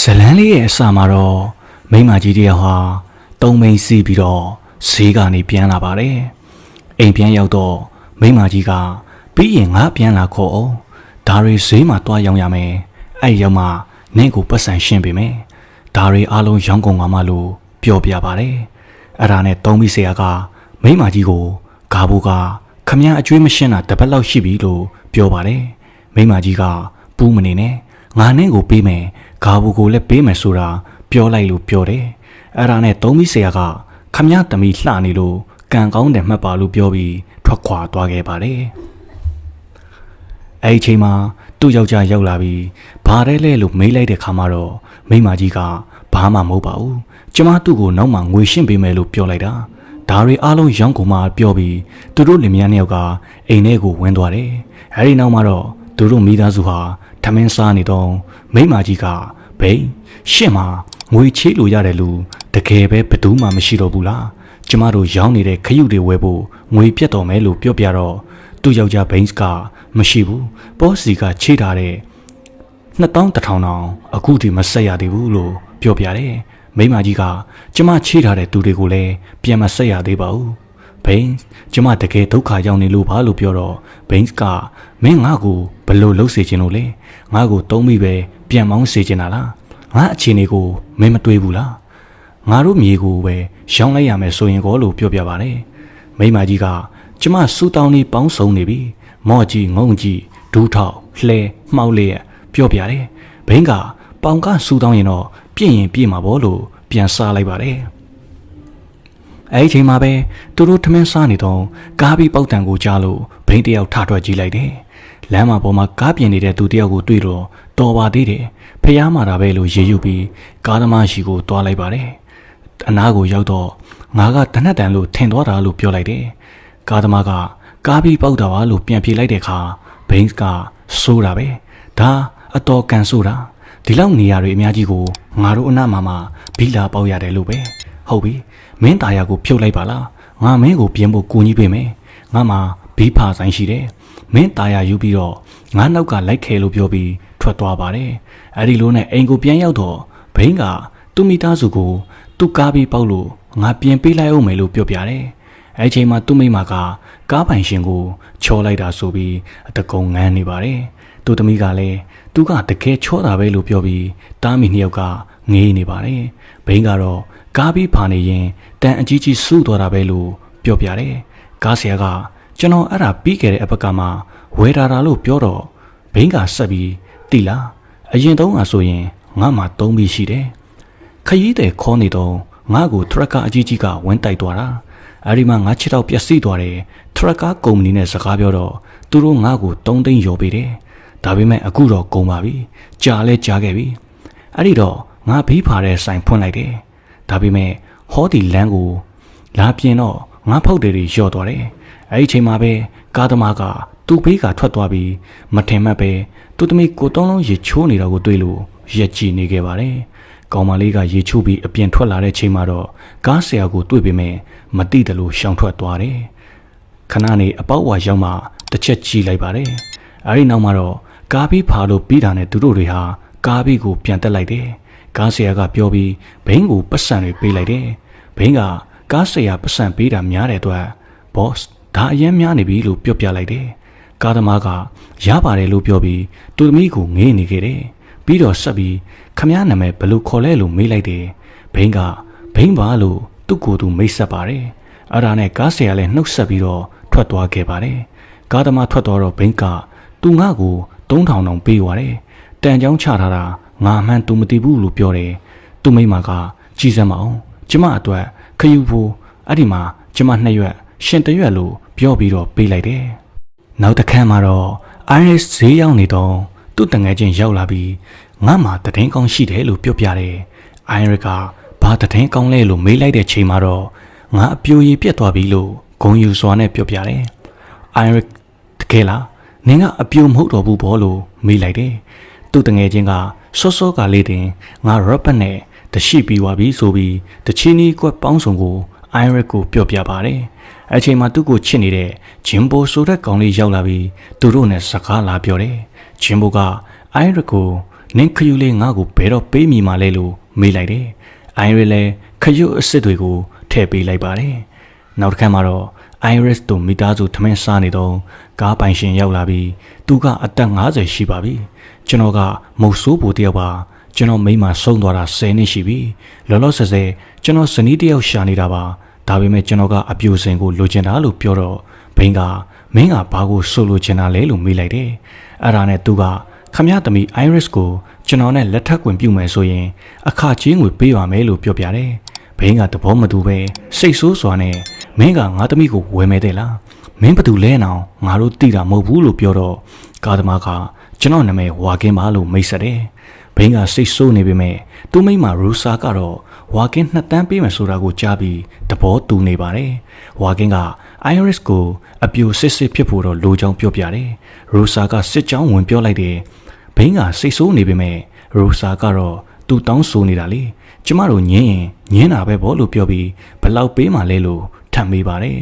ဇလန်းလေးရဲ့အစမှာတော့မိန်းမကြီးတယောက်ဟာတုံးမိန်စီးပြီးတော့ဈေးကနေပြန်လာပါတယ်အိမ်ပြန်ရောက်တော့မိန်းမကြီးကပြီးရင်ငါပြန်လာခေါ်အောင်ဒါတွေဈေးမှာတွားရောင်းရမယ်အဲ့ရောက်မှနင့်ကိုပတ်စံရှင်းပေးမယ်ဒါတွေအားလုံးရောင်းကုန်ပါမလို့ပြောပြပါတယ်အဲ့ဒါနဲ့တုံးပြီးဆရာကမိန်းမကြီးကိုဂါဘူးကခမည်းအကျွေးမရှင်းတာတစ်ပတ်လောက်ရှိပြီလို့ပြောပါတယ်မိန်းမကြီးကပူးမနေနဲ့ငါနဲ့ကိုပေးမယ် ဂါဘူးကိုလည်းပေးမယ်ဆိုတာပြောလိုက်လို့ပြောတယ်အဲ့ဒါနဲ့တုံးပြီးဆရာကခမည်းတမီလှနေလို့ကံကောင်းတယ်မှတ်ပါလို့ပြောပြီးထွက်ခွာသွားခဲ့ပါတယ်အဲ့ဒီအချိန်မှာသူ့ယောက်ျားရောက်လာပြီးဘာတဲ့လဲလို့မေးလိုက်တဲ့ခါမှာတော့မိန်းမကြီးကဘာမှမဟုတ်ပါဘူးကျမသူ့ကိုနောက်မှငွေရှင်းပေးမယ်လို့ပြောလိုက်တာဒါတွေအားလုံးရောင်းကုန်မှပြောပြီးသူတို့လင်မယားနှစ်ယောက်ကအိမ်ထဲကိုဝင်သွားတယ်အဲဒီနောက်မှာတော့သူတို့မိသားစုဟာထမင်းစားနေတော့မိန်းမကြီးက ဘိန်းရှင့်မှာငွေချေးလို့ရတယ်လို့တကယ်ပဲဘယ်သူမှမရှိတော့ဘူးလားကျမတို့ရောင်းနေတဲ့ခရုတွေဝယ်ဖို့ငွေပြတ်တော်မယ်လို့ပြောပြတော့သူ့ယောက်ျားဘိန်းကမရှိဘူးဘောစီကချေးထားတဲ့2000တောင်အခုထိမဆက်ရသေးဘူးလို့ပြောပြတယ်မိမကြီးကကျမချေးထားတဲ့သူတွေကိုလည်းပြန်မဆက်ရသေးပါဘူးဘိန်းကျမတကယ်ဒုက္ခရောက်နေလို့ပါလို့ပြောတော့ဘိန်းကမင်းငါ့ကိုဘလို့လှုပ်စေခြင်းလို့လဲငါ့ကိုတုံးမိပဲ ပြန်မောင်းစေခြင်းလားငါအခြေအနေကိုမင်းမတွေးဘူးလားငါတို့မြေကိုပဲရောင်းလိုက်ရမယ်ဆိုရင်ကောလို့ပြောပြပါတယ်မိမကြီးကကျမစူတောင်းနေပေါင်းစုံနေပြီမော့ကြီးငုံကြီးဒူးထောက်လှဲမှောက်လျက်ပြောပြတယ်ဘိန်းကပေါင်ကစူတောင်းရင်တော့ပြင့်ရင်ပြည့်မှာပေါ့လို့ပြန်စားလိုက်ပါတယ်အဲ့ဒီချိန်မှာပဲသူတို့ထမင်းစားနေတော့ကားပြီးပေါက်တံကိုကြားလို့ဘိန်းတယောက်ထထွက်ကြည့်လိုက်တယ်လမ်းမှာပေါ်မှာကားပြင်နေတဲ့သူတယောက်ကိုတွေ့တော့ တော်ပါသေးတယ်ဖះမာတာပဲလို့ရေယူပြီးကားသမားရှိကိုတွားလိုက်ပါတယ်အနားကိုရောက်တော့ငါကတနက်တန်လို့ထင်သွားတာလို့ပြောလိုက်တယ်ကားသမားကကားပြီးပေါက်တာပါလို့ပြန်ပြေးလိုက်တဲ့အခါဘိန်းကဆိုးတာပဲဒါအတော်ကန်ဆိုးတာဒီလောက်နေရာတွေအများကြီးကိုငါတို့အနားမှာမှဘီလာပေါက်ရတယ်လို့ပဲဟုတ်ပြီမင်းตาရကိုဖြုတ်လိုက်ပါလားငါမင်းကိုပြင်ဖို့ကူညီပေးမယ်ငါမှဘီဖာဆိုင်ရှိတယ်မင်းตาရယူပြီးတော့ငါနောက်ကလိုက်ခဲလို့ပြောပြီး ထွက်သွားပါတယ်အဲ့ဒီလိုနဲ့အိမ်ကိုပြန်ရောက်တော့ဘိန်းကသူ့မိသားစုကိုသူ့ကားပြီးပေါက်လို့ငါပြင်ပေးလိုက်အောင်မယ်လို့ပြောပြတယ်အဲ့ချိန်မှာသူ့မိမကကားပိုင်ရှင်ကိုချောလိုက်တာဆိုပြီးအတကုံငန်းနေပါတယ်သူ့သမီးကလည်းသူကတကယ်ချောတာပဲလို့ပြောပြီးတားမီနှစ်ယောက်ကငေးနေပါတယ်ဘိန်းကတော့ကားပြီးဖာနေရင်တန်အကြီးကြီးစူးသွားတာပဲလို့ပြောပြတယ်ကားဆရာကကျွန်တော်အဲ့ဒါပြီးခဲ့တဲ့အပတ်ကမှဝယ်တာတာလို့ပြောတော့ဘိန်းကဆက်ပြီး တိလားအရင်တုန်းကဆိုရင်ငါမှသုံးပြီးရှိတယ်ခရီးတဲ့ခေါ်နေတော့ငါ့ကိုထရက်ကာအကြီးကြီးကဝန်းတိုက်သွားတာအဲဒီမှာငါခြေထောက်ပျက်စီးသွားတယ်ထရက်ကာကုမ္ပဏီနဲ့စကားပြောတော့သူတို့ငါ့ကို3သိန်းရော်ပေးတယ်ဒါပေမဲ့အခုတော့ကုန်ပါပြီကြာလဲကြာခဲ့ပြီအဲ့ဒီတော့ငါဘေးဖာတဲ့ဆိုင်ဖွင့်လိုက်တယ်ဒါပေမဲ့ဟောဒီလမ်းကိုလာပြင်တော့ငါဖောက်တယ်တွေလျော့သွားတယ်အဲ့ဒီချိန်မှာပဲကားသမားက သူ့ဘေးကထွက်သွားပြီးမထင်မှတ်ပဲသူ့သမီးကိုတုံးလုံးရေချိုးနေတာကိုတွေ့လို့ရက်ကြည့်နေခဲ့ပါတယ်ကောင်မလေးကရေချိုးပြီးအပြင်ထွက်လာတဲ့ချိန်မှာတော့ကားဆရာကိုတွေ့ပေမဲ့မတိတယ်လို့ရှောင်ထွက်သွားတယ်ခဏနေအပေါက်ဝါရောက်မှတစ်ချက်ကြည့်လိုက်ပါတယ်အဲဒီနောက်မှာတော့ကားပြီးဖာလို့ပြီးတာနဲ့သူတို့တွေဟာကားပြီးကိုပြန်တက်လိုက်တယ်ကားဆရာကပြောပြီးဘိန်းကိုပတ်စံတွေပေးလိုက်တယ်ဘိန်းကကားဆရာပတ်စံပေးတာများတဲ့အတွက် boss ဒါအရင်များနေပြီလို့ပြောပြလိုက်တယ် ကားသမားကရပါတယ်လို့ပြောပြီးသူသမီးကိုငေးနေခဲ့တယ်ပြီးတော့ဆက်ပြီးခမည်းနာမည်ဘယ်လိုခေါ်လဲလို့မေးလိုက်တယ်ဘိန်းကဘိန်းပါလို့သူ့ကိုယ်သူမိတ်ဆက်ပါတယ်အဲ့ဒါနဲ့ကားဆရာလည်းနှုတ်ဆက်ပြီးတော့ထွက်သွားခဲ့ပါတယ်ကားသမားထွက်သွားတော့ဘိန်းကသူငါ့ကို3000တောင်ပေးသွားတယ်တန်ချောင်းချထားတာငါမှန်းသူမသိဘူးလို့ပြောတယ်သူမိမကကြည်စမ်းမအောင်ကျမအတွက်ခယူဖို့အဲ့ဒီမှာကျမနှစ်ရွက်ရှင်တရွက်လို့ပြောပြီးတော့ပေးလိုက်တယ် နောက်တစ်ခါမှာတော့ Iris ဈေးရောက်နေတော့သူ့တငယ်ချင်းရောက်လာပြီးငါမှတည်င်းကောင်းရှိတယ်လို့ပြောပြတယ်။ Iris ကဘာတည်င်းကောင်းလဲလို့မေးလိုက်တဲ့ချိန်မှာတော့ငါအပြိုရည်ပြတ်သွားပြီလို့ဂုံယူစွာနဲ့ပြောပြတယ်။ Iris တကယ်လားနင်ကအပြိုမဟုတ်တော့ဘူးဘောလို့မေးလိုက်တယ်။သူ့တငယ်ချင်းကစောစောကလေးတင်ငါ Robert နဲ့တရှိပြီးသွားပြီဆိုပြီးတချီနီကွက်ပေါင်းစုံကို Iris ကိုပြောပြပါတယ်။ အချိန်မှာသူ့ကိုချစ်နေတဲ့ဂျင်ဘိုဆိုတဲ့ကောင်လေးရောက်လာပြီးသူတို့နဲ့စကားလာပြောတယ်။ဂျင်ဘိုက Iris ကိုနင်းခယူလေးငါ့ကိုဘယ်တော့ပေးမိမှလဲလို့မေးလိုက်တယ်အိုင်ရီလည်းခယူအစ်စ်တွေကိုထည့်ပေးလိုက်ပါတယ်နောက်တစ်ခါမှာတော့ Iris တို့မိသားစုထမင်းစားနေတော့ကားပိုင်ရှင်ရောက်လာပြီးသူကအသက်50ရှိပါပြီကျွန်တော်ကမုတ်ဆိုးပူတယောက်ပါကျွန်တော်မိန်းမဆုံးသွားတာ10နှစ်ရှိပြီလောလောဆယ်ဆယ်ကျွန်တော်ဇနီးတယောက်ရှာနေတာပါ ဒါပေမဲ့ကျွန်တော်ကအပြူစင်ကိုလိုချင်တာလို့ပြောတော့ဘိန်းကမင်းကဘာကိုဆိုလိုချင်တာလဲလို့မေးလိုက်တယ်အဲ့ဒါနဲ့သူကခမရသမီး Iris ကိုကျွန်တော်နဲ့လက်ထပ်ခွင့်ပြုမယ်ဆိုရင် အခချင်းငွေပေးပါမယ်လို့ပြောပြတယ်ဘိန်းကသဘောမတူပဲစိတ်ဆိုးစွာနဲ့မင်းကငါသမီးကိုဝယ်မယ်တဲ့လားမင်းဘသူလဲနောင်ငါတို့သိတာမဟုတ်ဘူးလို့ပြောတော့ကာသမားကကျွန်တော်နာမည်ဝါကင်းပါလို့မိတ်ဆက်တယ် ဘိန်းကစိတ်ဆိုးနေပေမဲ့သူ့မိမရူဆာကတော့ဝါကင်းနှစ်တန်းပေးမယ်ဆိုတာကိုကြားပြီးသဘောတူနေပါတယ်ဝါကင်းက Iris ကိုအပြူစစ်စစ်ဖြစ်ဖို့တော့လိုချောင်းပြောပြတယ်ရူဆာကစစ်ကြောင်းဝင်ပြောလိုက်တယ်ဘိန်းကစိတ်ဆိုးနေပေမဲ့ရူဆာကတော့သူတောင်းဆိုနေတာလေကျမတို့ညင်းရင်ညင်းတာပဲဗောလို့ပြောပြီးဘလောက်ပေးမှလဲလို့ထပ်မေးပါတယ်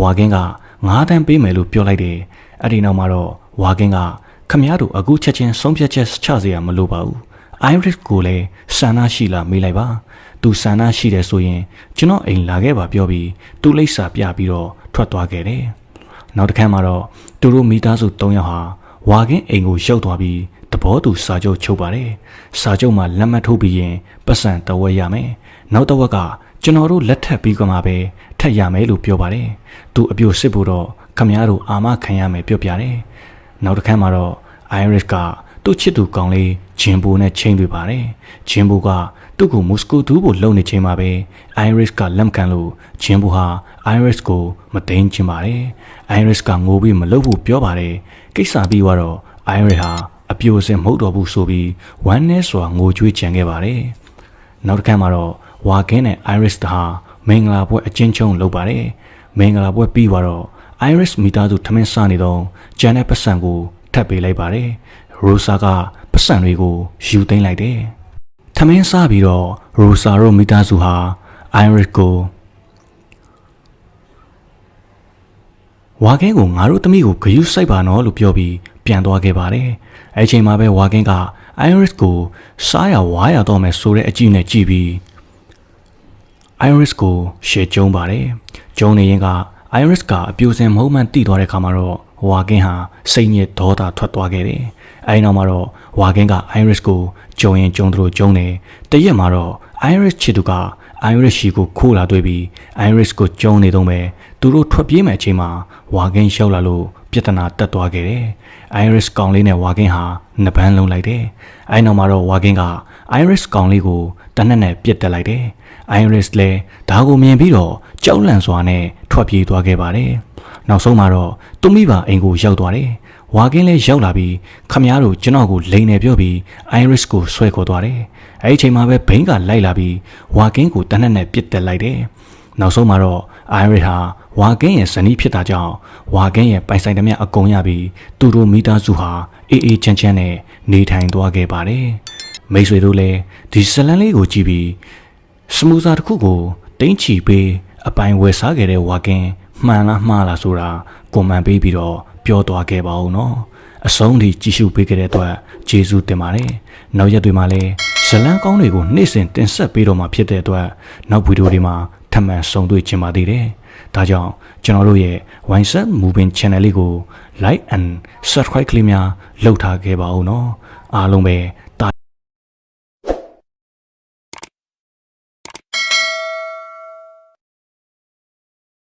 ဝါကင်းက9တန်းပေးမယ်လို့ပြောလိုက်တယ်အဲ့ဒီနောက်မှာတော့ဝါကင်းကခမရတို့အခုချက်ချင်းဆုံးဖြတ်ချက်ချစရာမလိုပါဘူး Iris ကိုလည်းဆန္ဒရှိလားမေးလိုက်ပါသူဆန္ဒရှိတယ်ဆိုရင်ကျွန်တော်အိမ်လာခဲ့ပါပြောပြီးသူ့လိပ်စာပြပြီးတော့ထွက်သွားခဲ့တယ်နောက်တစ်ခါမှာတော့သူတို့မိသားစု၃ယောက်ဟာဝါကင်းအိမ်ကိုရောက်သွားပြီးတဘောသူစာချုပ်ချုပ်ပါတယ်စာချုပ်မှာလက်မှတ်ထိုးပြီးရင်ပတ်စံတဝက်ရမယ်နောက်တစ်ဝက်ကကျွန်တော်တို့လက်ထပ်ပြီးကမှပဲထက်ရမယ်လို့ပြောပါတယ်သူအပြိုစစ်ဖို့တော့ခမည်းတော်အာမခံရမယ်ပြောပြတယ်နောက်တစ်ခါမှာတော့ Iris က သူ့ချစ်သူကောင်လေးဂျင်ဘိုနဲ့ချိန်တွေ့ပါတယ်ဂျင်ဘိုကသူ့ကိုမော်စကိုတူးဖို့လှုပ်နေချိန်မှာပဲ Iris ကလက်မခံလို့ဂျင်ဘိုဟာ Iris ကိုမသိမ်းချင်ပါတယ် Iris ကငိုပြီးမလုပ်ဘူးပြောပါတယ်ကိစ္စပြီးတော့ Iris ဟာအပြိုစင်မဟုတ်တော့ဘူးဆိုပြီးဝမ်းနဲ့စွာငိုကြွေးကြံခဲ့ပါတယ်နောက်တစ်ခါမှာတော့ဝါကင်းနဲ့ Iris တဟာမင်္ဂလာပွဲအချင်းချင်းလုပ်ပါတယ်မင်္ဂလာပွဲပြီးသွားတော့ Iris မိသားစုထမင်းစားနေတော့ဂျန်နဲ့ပတ်စံကိုထပ်ပေးလိုက်ပါတယ် ရိုဆာကပတ်စံတွေကိုယူသိမ်းလိုက်တယ်ထမင်းစားပြီးတော့ရိုဆာတို့မိသားစုဟာ Iris ကိုဝါကင်းကိုငါတို့သမီးကိုဂယုစိုက်ပါနော်လို့ပြောပြီးပြန်သွားခဲ့ပါတယ်။အဲချိန်မှာပဲဝါကင်းက Iris ကိုစားရဝါရတော့မယ်ဆိုတဲ့အကြည့်နဲ့ကြည့်ပြီး Iris ကိုရှေ့ကျုံးပါတယ်။ကျုံးနေရင်က Iris ကအပြိုစင်မဟုတ်မှန်တိသွားတဲ့ခါမှာတော့ ဝါကင်းဟာစိတ်ညစ်ဒေါသထွက်သွားခဲ့တယ်။အဲဒီနောက်မှာတော့ဝါကင်းက Iris ကိုကြုံရင်ကြုံသလိုကြုံတယ်။တရက်မှာတော့ Iris ချစ်သူက Iris ရှိကိုခိုးလာတွေ့ပြီး Iris ကိုကြုံနေတော့မယ်သူတို့ထွက်ပြေးမယ်အချိန်မှာဝါကင်းရောက်လာလို့ပြဿနာတက်သွားခဲ့တယ်။ Iris ကောင်လေးနဲ့ဝါကင်းဟာနှစ်ပန်းလုံးလိုက်တယ်။အဲဒီနောက်မှာတော့ဝါကင်းက Iris ကောင်လေးကိုတနက်နဲ့ပြစ်တက်လိုက်တယ်။ Iris လည်းဒါကိုမြင်ပြီးတော့ကြောက်လန့်စွာနဲ့ထွက်ပြေးသွားခဲ့ပါတယ်။ နောက်ဆုံးမှာတော့သူမိဘအိမ်ကိုရောက်သွားတယ်။ဝါကင်းလည်းရောက်လာပြီးခမည်းတော်ကျွန်တော်ကိုလိန်နေပြောပြီး Iris ကိုဆွဲခေါ်သွားတယ်။အဲဒီချိန်မှာပဲဘိန်းကလိုက်လာပြီးဝါကင်းကိုတနက်နဲ့ပြစ်တက်လိုက်တယ်။နောက်ဆုံးမှာတော့ Iris ဟာဝါကင်းရဲ့ဇနီးဖြစ်တာကြောင့်ဝါကင်းရဲ့ပိုင်ဆိုင်သမျှအကုန်ရပြီးသူတို့မိသားစုဟာအေးအေးချမ်းချမ်းနဲ့နေထိုင်သွားခဲ့ပါတယ်။မိတ်ဆွေတို့လည်းဒီဇလန်လေးကိုကြည့်ပြီးစမူစာတစ်ခုကိုတင်းချီပေးအပိုင်ဝယ်စားခဲ့တဲ့ဝါကင်း မှန်လားမှားလားဆိုတာကွန်မန့်ပေးပြီးတော့ပြောသွားခဲ့ပါဦးနော်။အဆုံးထိကြည့်ရှုပေးခဲ့တဲ့အတွက်ကျေးဇူးတင်ပါတယ်။နောက်ရက်တွေမှာလည်းဇလန်ကောင်းတွေကိုနေ့စဉ်တင်ဆက်ပေးတော့မှာဖြစ်တဲ့အတွက်နောက်ဗီဒီယိုတွေမှာထပ်မံဆုံတွေ့ချင်ပါသေးတယ်။ဒါကြောင့်ကျွန်တော်တို့ရဲ့ Wineset Moving Channel လေးကို Like and Subscribe ကလေးများလုပ်ထားခဲ့ပါဦးနော်။အားလုံးပဲ